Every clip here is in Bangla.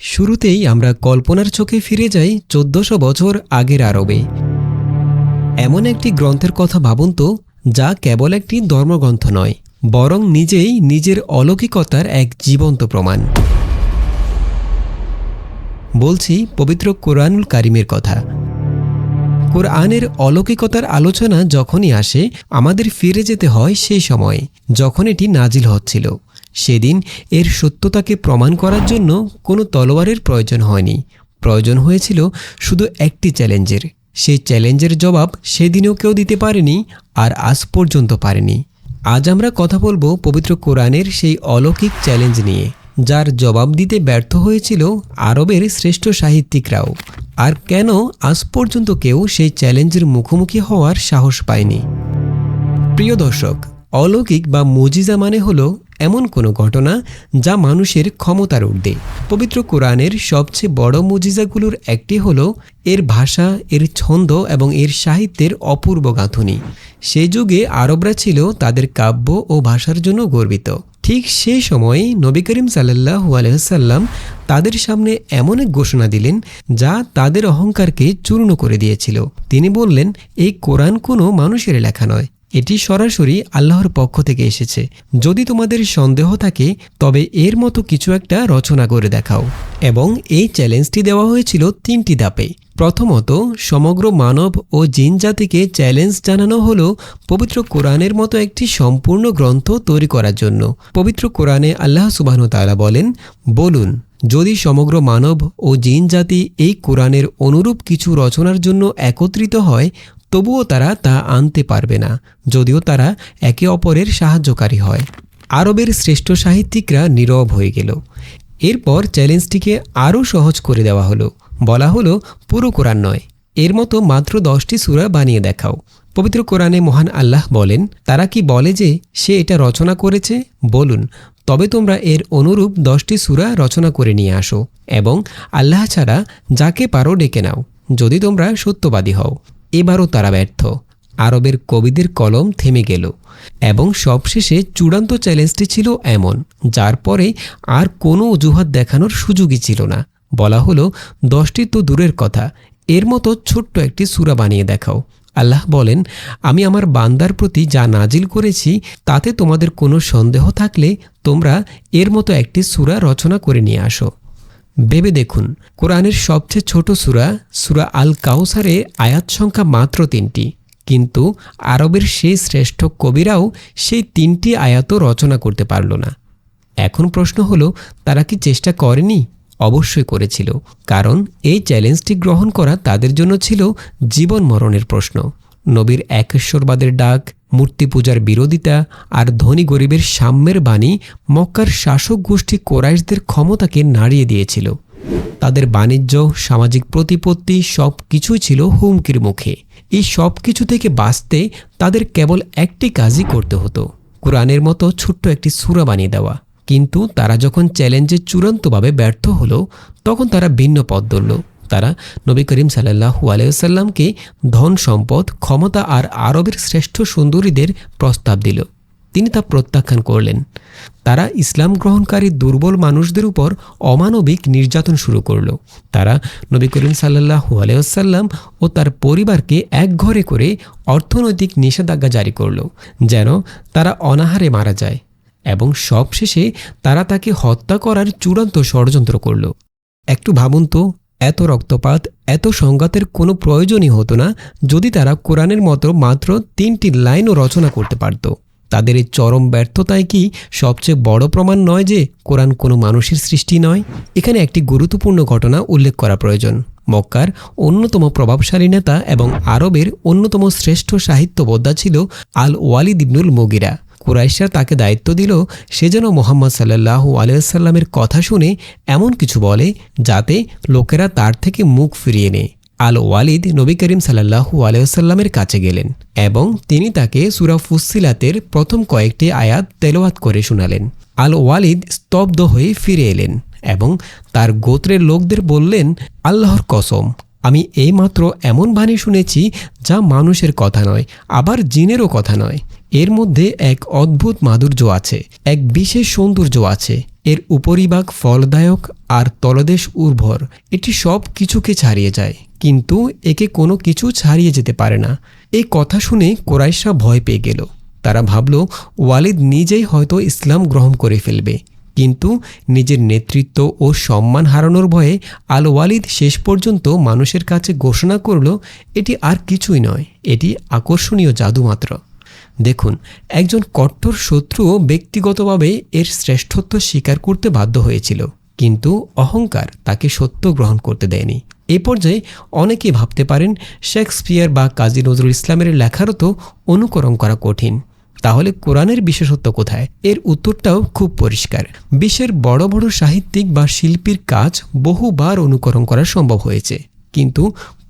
শুরুতেই আমরা কল্পনার চোখে ফিরে যাই চোদ্দশো বছর আগের আরবে। এমন একটি গ্রন্থের কথা ভাবুন তো, যা কেবল একটি ধর্মগ্রন্থ নয়, বরং নিজেই নিজের অলৌকিকতার এক জীবন্ত প্রমাণ। বলছি পবিত্র কোরআনুল কারিমের কথা। কোরআনের অলৌকিকতার আলোচনা যখনই আসে, আমাদের ফিরে যেতে হয় সেই সময়, যখন এটি নাজিল হচ্ছিল। সেদিন এর সত্যতাকে প্রমাণ করার জন্য কোনো তলোয়ারের প্রয়োজন হয়নি। প্রয়োজন হয়েছিল শুধু একটি চ্যালেঞ্জের। সেই চ্যালেঞ্জের জবাব সেদিনও কেউ দিতে পারেনি আর আজ পর্যন্ত পারেনি। আজ আমরা কথা বলব পবিত্র কোরআনের সেই অলৌকিক চ্যালেঞ্জ নিয়ে, যার জবাব দিতে ব্যর্থ হয়েছিল আরবের শ্রেষ্ঠ সাহিত্যিকরাও। আর কেন আজ পর্যন্ত কেউ সেই চ্যালেঞ্জের মুখোমুখি হওয়ার সাহস পায়নি? প্রিয় দর্শক অলৌকিক বা মজিজা মানে হলো এমন কোনো ঘটনা যা মানুষের ক্ষমতার ঊর্ধ্বে। পবিত্র কোরআনের সবচেয়ে বড় মুজিজাগুলোর একটি হলো এর ভাষা, এর ছন্দ এবং এর সাহিত্যের অপূর্ব গাঁথুনি। সে যুগে আরবরা ছিল তাদের কাব্য ও ভাষার জন্য গর্বিত। ঠিক সেই সময়ে নবী করিম সাল্লাহু আলহাম তাদের সামনে এমন এক ঘোষণা দিলেন যা তাদের অহংকারকে চূর্ণ করে দিয়েছিল। তিনি বললেন, এই কোরআন কোনো মানুষের লেখা নয় এটি সরাসরি আল্লাহর পক্ষ থেকে এসেছে। যদি তোমাদের সন্দেহ থাকে, তবে এর মতো কিছু একটা রচনা করে দেখাও। এবং এই চ্যালেঞ্জটি দেওয়া হয়েছিল তিনটি ধাপে। প্রথমত, সমগ্র মানব ও জিন জাতিকে চ্যালেঞ্জ জানানো হলো পবিত্র কোরআনের মতো একটি সম্পূর্ণ গ্রন্থ তৈরি করার জন্য। পবিত্র কোরআনে আল্লাহ সুবাহন তাআলা বলেন, বলুন, যদি সমগ্র মানব ও জিন জাতি এই কোরআনের অনুরূপ কিছু রচনার জন্য একত্রিত হয় তবুও তারা তা আনতে পারবে না, যদিও তারা একে অপরের সাহায্যকারী হয়। আরবের শ্রেষ্ঠ সাহিত্যিকরা নীরব হয়ে গেল। এরপর চ্যালেঞ্জটিকে আরও সহজ করে দেওয়া হলো। বলা হলো, পুরো কোরআন নয়, এর মতো মাত্র দশটি সূরা বানিয়ে দেখাও। পবিত্র কোরআনে মহান আল্লাহ বলেন, তারা কি বলে যে সে এটা রচনা করেছে? বলুন, তবে তোমরা এর অনুরূপ দশটি সূরা রচনা করে নিয়ে আসো এবং আল্লাহ ছাড়া যাকে পারো ডেকে নাও, যদি তোমরা সত্যবাদী হও। এবারও তারা ব্যর্থ। আরবের কবিদের কলম থেমে গেল এবং সবশেষে চূড়ান্ত চ্যালেঞ্জটি ছিল এমন, যার পরে আর কোনো অজুহাত দেখানোর সুযোগই ছিল না। বলা হলো, দশটি তো দূরের কথা, এর মতো ছোট্ট একটি সূরা বানিয়ে দেখাও। আল্লাহ বলেন, আমি আমার বান্দার প্রতি যা নাজিল করেছি, তাতে তোমাদের কোনো সন্দেহ থাকলে তোমরা এর মতো একটি সূরা রচনা করে নিয়ে আসো। ভেবে দেখুন, কোরআনের সবচেয়ে ছোট সূরা সূরা আল কাউসারে আয়াত সংখ্যা মাত্র তিনটি। কিন্তু আরবের সেই শ্রেষ্ঠ কবিরাও সেই তিনটি আয়াতও রচনা করতে পারল না। এখন প্রশ্ন হলো, তারা কি চেষ্টা করেনি? অবশ্যই করেছিল। কারণ এই চ্যালেঞ্জটি গ্রহণ করা তাদের জন্য ছিল জীবন মরণের প্রশ্ন। নবীর একেশ্বরবাদের ডাক মূর্তি পূজার বিরোধিতা আর ধনী গরিবের সাম্যের বাণী মক্কার শাসক গোষ্ঠী কোরাইশদের ক্ষমতাকে নাড়িয়ে দিয়েছিল। তাদের বাণিজ্য, সামাজিক প্রতিপত্তি সব কিছুই ছিল হুমকির মুখে। এই সব কিছু থেকে বাঁচতে তাদের কেবল একটি কাজই করতে হতো, কোরআনের মতো ছোট্ট একটি সূরা বানিয়ে দেওয়া। কিন্তু তারা যখন চ্যালেঞ্জে চূড়ান্তভাবে ব্যর্থ হলো, তখন তারা ভিন্ন পথ ধরল। তারা নবী করিম সাল্লাহু আলাইসাল্লামকে ধন সম্পদ, ক্ষমতা আর আরবের শ্রেষ্ঠ সুন্দরীদের প্রস্তাব দিল। তিনি তা প্রত্যাখ্যান করলেন। তারা ইসলাম গ্রহণকারী দুর্বল মানুষদের উপর অমানবিক নির্যাতন শুরু করল। তারা নবী করিম সাল্লাহু আলাইসাল্লাম ও তার পরিবারকে এক ঘরে করে অর্থনৈতিক নিষেধাজ্ঞা জারি করল, যেন তারা অনাহারে মারা যায় এবং সবশেষে তারা তাকে হত্যা করার চূড়ান্ত ষড়যন্ত্র করল। একটু ভাবুন তো এত রক্তপাত, এত সংঘাতের কোনো প্রয়োজনই হতো না যদি তারা কোরআনের মতো মাত্র তিনটি লাইনও রচনা করতে পারত। তাদের এই চরম ব্যর্থতায় কি সবচেয়ে বড় প্রমাণ নয় যে কোরআন কোনো মানুষের সৃষ্টি নয়? এখানে একটি গুরুত্বপূর্ণ ঘটনা উল্লেখ করা প্রয়োজন। মক্কার অন্যতম প্রভাবশালী নেতা এবং আরবের অন্যতম শ্রেষ্ঠ সাহিত্যবোদ্ধা ছিল আল ওয়ালিদ ইবনুল মুগিরা। কুরাইশরা তাকে দায়িত্ব দিল, সে যেন মোহাম্মদ সাল্লাহু আলাইসাল্লামের কথা শুনে এমন কিছু বলে যাতে লোকেরা তার থেকে মুখ ফিরিয়ে নেয়। আল ওয়ালিদ নবী করিম সাল্লাহু আলাইসাল্লামের কাছে গেলেন এবং তিনি তাকে সুরা ফুসিলাতের প্রথম কয়েকটি আয়াত তেলোয়াত করে শোনালেন। আল ওয়ালিদ স্তব্ধ হয়ে ফিরে এলেন এবং তার গোত্রের লোকদের বললেন, আল্লাহর কসম, আমি এইমাত্র এমন বাণী শুনেছি যা মানুষের কথা নয়, আবার জিনেরও কথা নয়। এর মধ্যে এক অদ্ভুত মাধুর্য আছে, এক বিশেষ সৌন্দর্য আছে। এর উপরিভাগ ফলদায়ক আর তলদেশ উর্বর। এটি সব কিছুকে ছাড়িয়ে যায়, কিন্তু একে কোনো কিছু ছাড়িয়ে যেতে পারে না। এই কথা শুনে কোরাইশরা ভয় পেয়ে গেল। তারা ভাবল, ওয়ালিদ নিজেই হয়তো ইসলাম গ্রহণ করে ফেলবে। কিন্তু নিজের নেতৃত্ব ও সম্মান হারানোর ভয়ে আল ওয়ালিদ শেষ পর্যন্ত মানুষের কাছে ঘোষণা করল, এটি আর কিছুই নয়, এটি আকর্ষণীয় জাদু মাত্র। দেখুন, একজন কট্টর শত্রুও ব্যক্তিগতভাবে এর শ্রেষ্ঠত্ব স্বীকার করতে বাধ্য হয়েছিল, কিন্তু অহংকার তাকে সত্য গ্রহণ করতে দেয়নি। এ পর্যায়ে অনেকেই ভাবতে পারেন, শেক্সপিয়ার বা কাজী নজরুল ইসলামের লেখারও তো অনুকরণ করা কঠিন। তাহলে কোরআনের বিশেষত্ব কোথায়? এর উত্তরটাও খুব পরিষ্কার। বিশ্বের বড় বড় সাহিত্যিক বা শিল্পীর কাজ বহুবার অনুকরণ করা সম্ভব হয়েছে, কিন্তু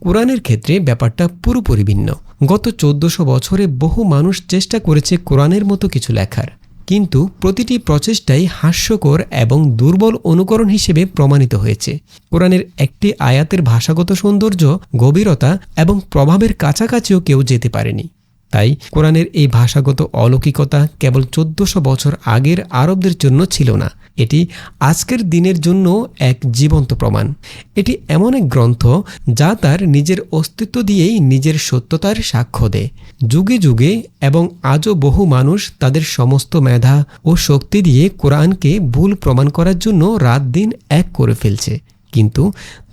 কোরআনের ক্ষেত্রে ব্যাপারটা পুরোপুরি ভিন্ন। গত চোদ্দশো বছরে বহু মানুষ চেষ্টা করেছে কোরআনের মতো কিছু লেখার। কিন্তু প্রতিটি প্রচেষ্টাই হাস্যকর এবং দুর্বল অনুকরণ হিসেবে প্রমাণিত হয়েছে। কোরআনের একটি আয়াতের ভাষাগত সৌন্দর্য, গভীরতা এবং প্রভাবের কাছাকাছিও কেউ যেতে পারেনি। তাই কোরআনের এই ভাষাগত অলৌকিকতা কেবল চোদ্দশো বছর আগের আরবদের জন্য ছিল না। এটি আজকের দিনের জন্য এক জীবন্ত প্রমাণ। এটি এমন এক গ্রন্থ যা তার নিজের অস্তিত্ব দিয়েই নিজের সত্যতার সাক্ষ্য দেয়। যুগে যুগে এবং আজও বহু মানুষ তাদের সমস্ত মেধা ও শক্তি দিয়ে কোরআনকে ভুল প্রমাণ করার জন্য রাত দিন এক করে ফেলছে। কিন্তু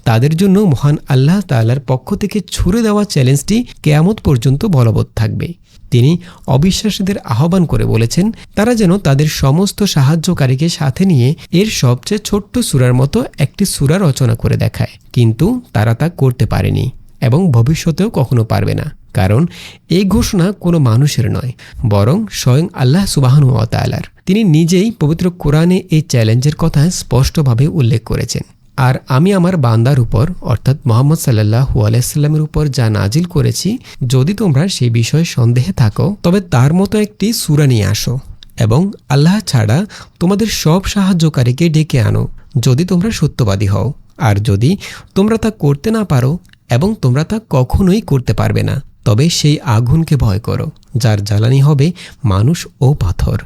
তাদের জন্য মহান আল্লাহ তাল্লার পক্ষ থেকে ছুড়ে দেওয়া চ্যালেঞ্জটি কেয়ামত পর্যন্ত বলবৎ থাকবে। তিনি অবিশ্বাসীদের আহ্বান করে বলেছেন, তারা যেন তাদের সমস্ত সাহায্যকারীকে সাথে নিয়ে এর সবচেয়ে ছোট্ট সুরার মতো একটি সুরা রচনা করে দেখায়। কিন্তু তারা তা করতে পারেনি এবং ভবিষ্যতেও কখনো পারবে না, কারণ এই ঘোষণা কোনো মানুষের নয়, বরং স্বয়ং আল্লাহ সুবাহানু তালার তিনি নিজেই পবিত্র কোরআনে এই চ্যালেঞ্জের কথা স্পষ্টভাবে উল্লেখ করেছেন। আর আমি আমার বান্দার উপর, অর্থাৎ মোহাম্মদ সাল্লাহ আলাইস্লামের উপর যা নাজিল করেছি, যদি তোমরা সেই বিষয়ে সন্দেহে থাকো, তবে তার মতো একটি সুরা নিয়ে আসো এবং আল্লাহ ছাড়া তোমাদের সব সাহায্যকারীকে ডেকে আনো, যদি তোমরা সত্যবাদী হও। আর যদি তোমরা তা করতে না পারো এবং তোমরা তা কখনোই করতে পারবে না, তবে সেই আগুনকে ভয় করো, যার জ্বালানি হবে মানুষ ও পাথর,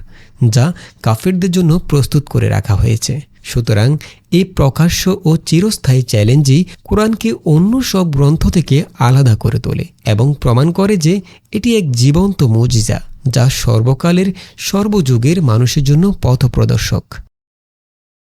যা কাফেরদের জন্য প্রস্তুত করে রাখা হয়েছে। সুতরাং এই প্রকাশ্য ও চিরস্থায়ী চ্যালেঞ্জই কোরআনকে অন্য সব গ্রন্থ থেকে আলাদা করে তোলে এবং প্রমাণ করে যে এটি এক জীবন্ত মজিজা, যা সর্বকালের সর্বযুগের মানুষের জন্য পথপ্রদর্শক।